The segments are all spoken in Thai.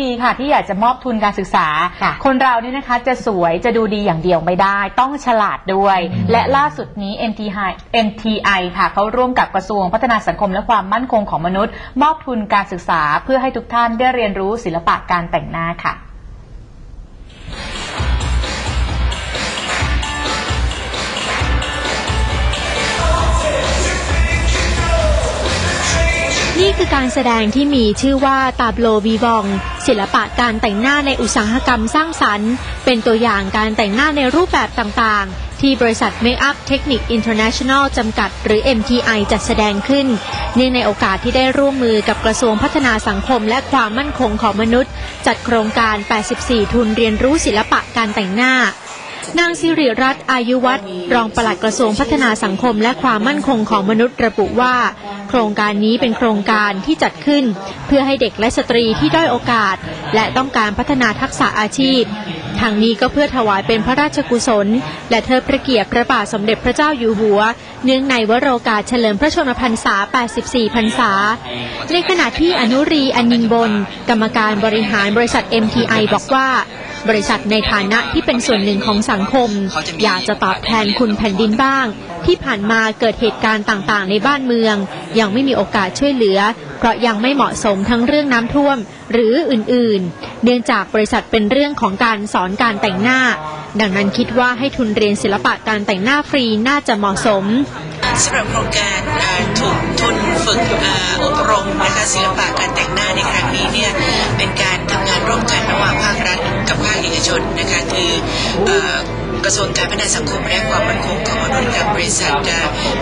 ดีค่ะที่อยากจะมอบทุนการศึกษาค่ะคนเราเนี่ยนะคะจะสวยจะดูดีอย่างเดียวไม่ได้ ต้องฉลาดด้วย และล่าสุดนี้ MTI MTI ค่ะเขาร่วมกับกระทรวงพัฒนาสังคมและความมั่นคงของมนุษย์ มอบทุนการศึกษาเพื่อให้ทุกท่านได้เรียนรู้ศิลปะการแต่งหน้าค่ะ นี่คือการแสดงที่มีชื่อว่าตาโบลวีบอง ศิลปะการแต่งหน้าในอุตสาหกรรมสร้างสรรค์ เป็นตัวอย่างการแต่งหน้าในรูปแบบต่างๆ ที่บริษัท Make Up Technique International จำกัด หรือ MTI จัดแสดงขึ้นเนื่องในโอกาสที่ได้ร่วมมือกับกระทรวงพัฒนาสังคมและความมั่นคงของมนุษย์ จัดโครงการ 84 ทุนเรียนรู้ศิลปะการแต่งหน้านางสิริรัตน์อายุวัฒน์รองปลัดกระทรวงพัฒนาสังคมและความมั่นคงของมนุษย์ระบุว่า โครงการนี้เป็นโครงการที่จัดขึ้น เพื่อให้เด็กและสตรีที่ด้อยโอกาส และต้องการพัฒนาทักษะอาชีพทางนี้ก็เพื่อถวายเป็นพระราชกุศล และเทิดพระเกียรติพระบาทสมเด็จพระเจ้าอยู่หัว เนื่องในวโรกาสเฉลิมพระชนมพรรษา 84 พรรษา ในขณะที่อนุรีอนิงบน กรรมการบริหารบริษัท MTI บอกว่า บริษัทในฐานะที่เป็นส่วนหนึ่งของสังคม อยากจะตอบแทนคุณแผ่นดินบ้าง ที่ผ่านมาเกิดเหตุการณ์ต่างๆ ในบ้านเมือง ยังไม่มีโอกาสช่วยเหลือ เพราะยังไม่เหมาะสมทั้งเรื่องน้ำท่วม หรืออื่นๆ เนื่องจากบริษัทเป็นเรื่องของการสอนการแต่งหน้า ดังนั้นคิดว่าให้ทุนเรียนศิลปะการแต่งหน้าฟรีน่าจะเหมาะสมสำหรับโครงการเอ่อทุนทุนฝึกเอ่ออบรมนะคะศิลปะ นนะคะคือกระทรวงการพัฒนาสังคมและความมั่นคงของมนุษย์กับบริษัท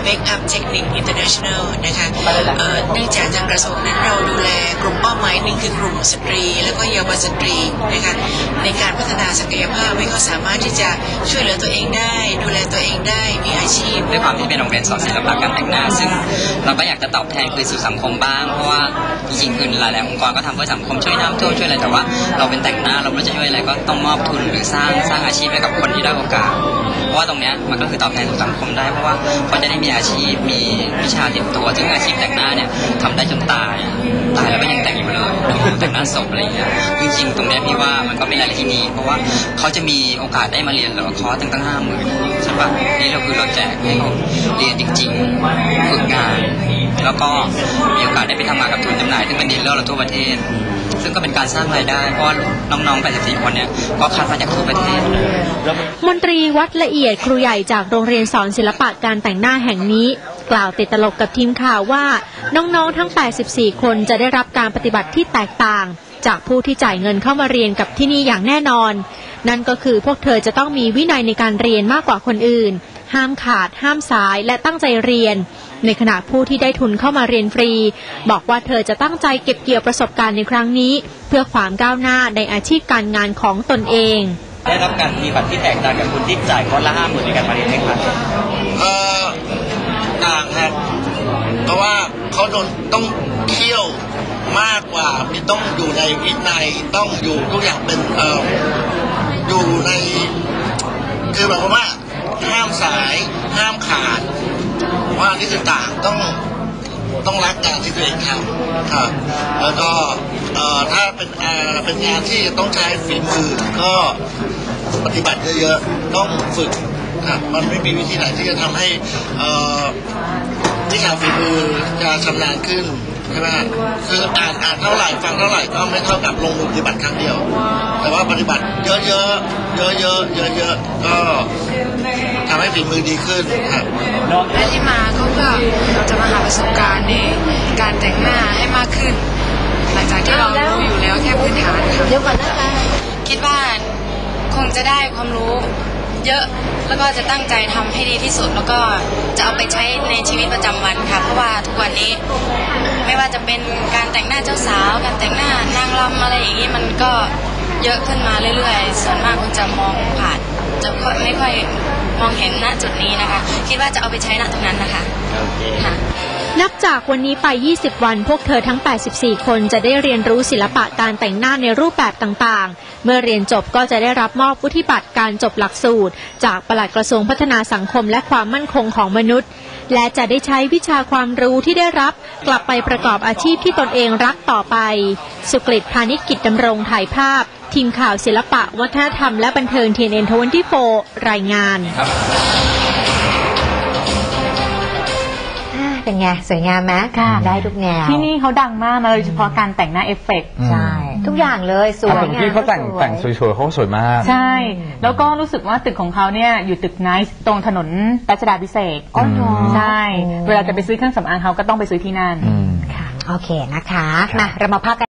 Make Up Technique International นะคะเนื่องจากทางกระทรวงนั้นเราดูแลกลุ่มเป้าหมายหนึ่งคือกลุ่มสตรี และก็เยาวสตรีนะคะในการพัฒนาศักยภาพให้เขา สามารถที่จะช่วยเหลือตัวเองได้ ดูแลตัวเองได้มีอาชีพ ด้วยความที่เป็นโรงเรียนสอนศิลปะการแต่งหน้า ซึ่งเราก็อยากจะตอบแทนคืนสู่สังคมบ้าง เพราะว่าจริงๆคือหลายๆองค์กรก็ทำเพื่อสังคมช่วยน้ำท่วมช่วยอะไรแต่ว่าเราเป็นแต่งหน้าเราไม่รู้จะช่วยอะไรก็ต้องมอบทุนหรือสร้างสร้างอาชีพให้กับคนที่ได้โอกาส เพราะว่าตรงเนี้ยมันก็คือตอบแทนสู่สังคมได้เพราะว่าเขาจะได้มีอาชีพมีวิชาติดตัวซึ่งอาชีพแต่งหน้าเนี่ยทำได้จนตายตายแล้วก็ยังแต่งอยู่เลยแต่งหน้าศพอะไรอย่างเงี้ยจริงๆตรงเนี้ยพี่ว่ามันก็เป็นอะไรที่ดีเพราะว่าเขาจะมีโอกาสได้มาเรียนเหรอคอร์สตั้งตั้งห้าหมื่นใช่ปะนี่เราคือเราแจกให้เขาเรียนจริงๆฝึกงาน แล้วก็มีโอกาสได้ไปทำงานกับทุนจำหน่ายซึ่งเป็นดีลเลอร์เราทั่วประเทศ ซึ่งก็เป็นการสร้างรายได้เพราะน้องๆ84คนเนี่ยก็คัดมาจากทั่วประเทศมนตรีวัดละเอียดครูใหญ่จากโรงเรียนสอนศิลปะการแต่งหน้าแห่งนี้กล่าวติดตลกกับทีมข่าวว่า น้องๆ ทั้ง 84 คนจะได้รับการปฏิบัติที่แตกต่าง จากผู้ที่จ่ายเงินเข้ามาเรียนกับที่นี่อย่างแน่นอน นั่นก็คือพวกเธอจะต้องมีวินัยในการเรียนมากกว่าคนอื่น ห้ามขาด ห้ามสายและตั้งใจเรียน ในขณะผู้ที่ได้ทุนเข้ามาเรียนฟรี บอกว่าเธอจะตั้งใจเก็บเกี่ยวประสบการณ์ในครั้งนี้ เพื่อความก้าวหน้าในอาชีพการงานของตนเอง ได้รับการปฏิบัติที่แตกต่างกับคนที่จ่ายคอร์สละห้าหมื่นในการมาเรียนไหมครับเอ่อต่างครับเพราะว่าเขาโดนต้องเที่ยวมากกว่ามีต้องอยู่ในวินัยต้องอยู่ทุกอย่างเป็นเอ่อ อยู่ในคือแบบว่าห้ามสายห้ามขาด ว่านี่คือต่างต้องต้องรักงานที่ตัวเองทำครับ แล้วก็เอ่อถ้าเป็นเอ่อเป็นงานที่ต้องใช้ฝีมือก็ปฏิบัติเยอะๆต้องฝึกครับมันไม่มีวิธีไหนที่จะทำให้ เอ่อวิชาฝีมือจะชำนาญขึ้นใช่ไหมคืออ่านอ่านเท่าไหร่ฟังเท่าไหร่ก็ไม่เท่ากับลงมือปฏิบัติครั้งเดียว แต่ว่าปฏิบัติเยอะๆเยอะๆเยอะๆเยอะก็ทำให้ฝีมือดีขึ้นครับและที่มาเขาก็จะมาหาประสบการณ์ในการแต่งหน้าให้มากขึ้น หลังจากที่เรารู้อยู่แล้วแค่พื้นฐานค่ะเดี๋ยวก่อนนะคะคิดว่าคงจะได้ความรู้ เยอะ แล้วก็จะตั้งใจทำให้ดีที่สุด แล้วก็จะเอาไปใช้ในชีวิตประจำวันค่ะ เพราะว่าทุกวันนี้ไม่ว่าจะเป็นการแต่งหน้าเจ้าสาว การแต่งหน้านางรำอะไรอย่างนี้มันก็เยอะขึ้นมาเรื่อยๆ ส่วนมากคนจะมองผ่าน จะไม่ค่อยมองเห็นณจุดนี้นะคะ คิดว่าจะเอาไปใช้ณตรงนั้นนะคะค่ะ นับจากวันนี้ไป 20 วัน พวกเธอทั้ง 84 คนจะได้เรียนรู้ศิลปะการแต่งหน้าในรูปแบบต่างๆ เมื่อเรียนจบก็จะได้รับมอบวุฒิบัตรการจบหลักสูตร จากปลัดกระทรวงพัฒนาสังคมและความมั่นคงของมนุษย์ และจะได้ใช้วิชาความรู้ที่ได้รับ กลับไปประกอบอาชีพที่ตนเองรักต่อไป สุกฤตพาณิชกิจดำรงถ่ายภาพ ทีมข่าวศิลปะ วัฒนธรรมและบันเทิง TNN24 รายงาน เป็นไง สวยงามไหมค่ะ ได้ทุกแนวที่นี่เขาดังมากนะโดยเฉพาะการแต่งหน้าเอฟเฟกต์ใช่ ทุกอย่างเลยสวยแต่เมื่อกี้เขาแต่งสวยแต่งสวยๆเขาสวยมาก ใช่ แล้วก็รู้สึกว่าตึกของเขาเนี่ยอยู่ตึกไนท์ตรงถนนรัชดาพิเศษกอ๋อเหรอใช่ เวลาจะไปซื้อเครื่องสำอางเขาก็ต้องไปซื้อที่นั่นอืมค่ะ โอเคนะคะครับมาเรามาพักกัน